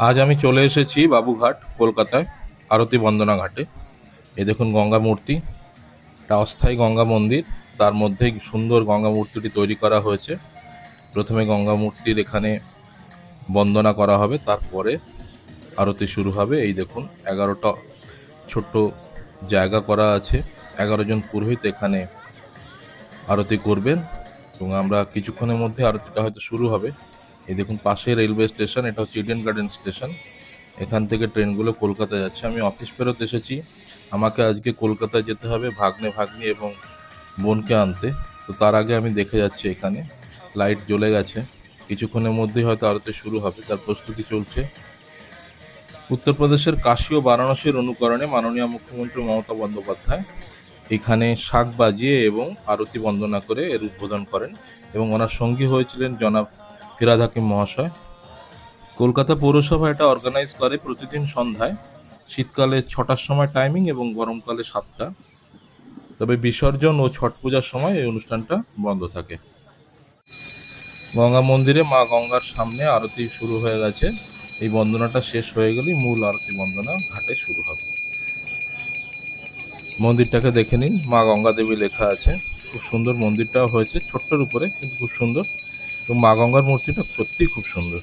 আজ আমি চলে এসেছি বাবুঘাট, কলকাতায়, আরতি বন্দনা ঘাটে। এই দেখুন গঙ্গা মূর্তি, একটা অস্থায়ী গঙ্গা মন্দির, তার মধ্যেই সুন্দর গঙ্গা মূর্তিটি তৈরি করা হয়েছে। প্রথমে গঙ্গা মূর্তির এখানে বন্দনা করা হবে, তারপরে আরতি শুরু হবে। এই দেখুন, এগারোটা ছোট্ট জায়গা করা আছে। এগারো জন পুরোহিত এখানে আরতি করবেন এবং আমরা কিছুক্ষণের মধ্যে আরতিটা হয়তো শুরু হবে। এই দেখুন, পাশে রেলওয়ে স্টেশন এটা হচ্ছে ইডেন গার্ডেন স্টেশন এখান থেকে ট্রেনগুলো কলকাতা যাচ্ছে। আমি অফিস ফেরত এসেছি। আমাকে আজকে কলকাতায় যেতে হবে ভাগ্নে ভাগ্নি এবং বোনকে আনতে। তো তার আগে আমি দেখে যাচ্ছি এখানে। লাইট জ্বলে গেছে। কিছুক্ষণের মধ্যেই হয়তো আরতি শুরু হবে, তার প্রস্তুতি চলছে। উত্তরপ্রদেশের কাশী ও বারাণসীর অনুকরণে মাননীয় মুখ্যমন্ত্রী মমতা বন্দ্যোপাধ্যায় এখানে শাক বাজিয়ে এবং আরতি বন্দনা করে এর উদ্বোধন করেন এবং ওনার সঙ্গী হয়েছিলেন জনাব ফিরাদ হাকিম মহাশয়। কলকাতা পৌরসভা এটা অর্গানাইজ করে প্রতিদিন সন্ধ্যায়। শীতকালে ছটার সময় টাইমিং এবং গরমকালে সাতটা। তবে বিসর্জন ও ছট পূজার সময় এই অনুষ্ঠানটা বন্ধ থাকে। গঙ্গা মন্দিরে মা গঙ্গার সামনে আরতি শুরু হয়ে গেছে। এই বন্দনাটা শেষ হয়ে গেলেই মূল আরতি বন্দনা ঘাটে শুরু হবে। মন্দিরটাকে দেখে নিন। মা গঙ্গা দেবী লেখা আছে। খুব সুন্দর মন্দিরটাও হয়েছে, ছোট্টর উপরে, কিন্তু খুব সুন্দর। এবং মা গঙ্গার মূর্তিটা সত্যিই খুব সুন্দর।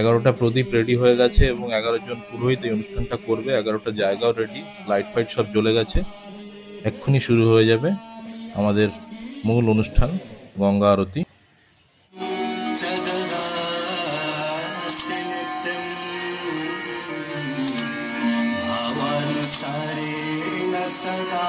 এগারোটা প্রদীপ রেডি হয়ে গেছে এবং এগারো জন পুরোহিত এই অনুষ্ঠানটা করবে। এগারোটা জায়গাও রেডি লাইট ফাইট সব জ্বলে গেছে। এক্ষুনি শুরু হয়ে যাবে আমাদের মূল অনুষ্ঠান, গঙ্গা আরতি। सदा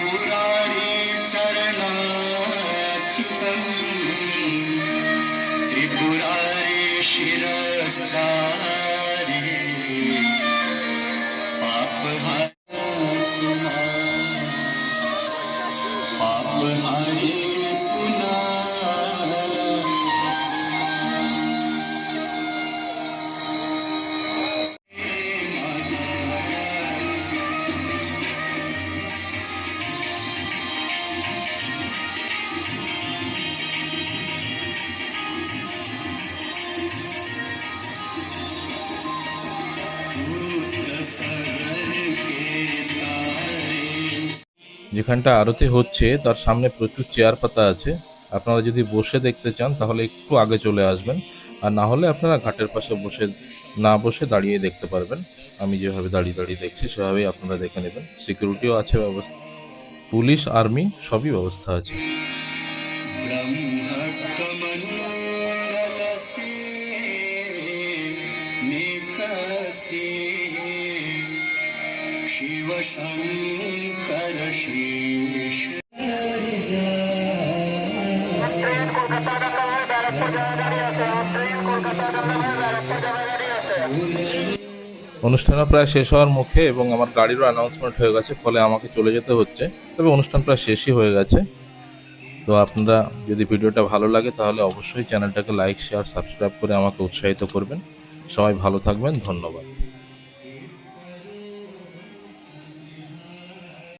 मुरारी चरणा चितम त्रिपुरारी शिरसा যেখানটা আরতি হচ্ছে, তার সামনে প্রচুর চেয়ার পাতা আছে। আপনারা যদি বসে দেখতে চান, তাহলে একটু আগে চলে আসবেন। আর না হলে আপনারা ঘাটের পাশে বসে, না বসে দাঁড়িয়ে দেখতে পারবেন। আমি যেভাবে দাঁড়িয়ে দাঁড়িয়ে দেখছি, সেভাবেই আপনারা দেখে নেবেন। সিকিউরিটিও আছে ব্যবস্থা। পুলিশ আর্মি সবই ব্যবস্থা আছে। see অনুষ্ঠান প্রায় শেষ হওয়ার মুখে এবং আমার গাড়িরও অ্যানাউন্সমেন্ট হয়ে গেছে, ফলে আমাকে চলে যেতে হচ্ছে। তবে অনুষ্ঠান প্রায় শেষই হয়ে গেছে। তো আপনারা যদি ভিডিওটা ভালো লাগে, তাহলে অবশ্যই চ্যানেলটাকে লাইক শেয়ার সাবস্ক্রাইব করে আমাকে উৎসাহিত করবেন। সবাই ভালো থাকবেন, ধন্যবাদ।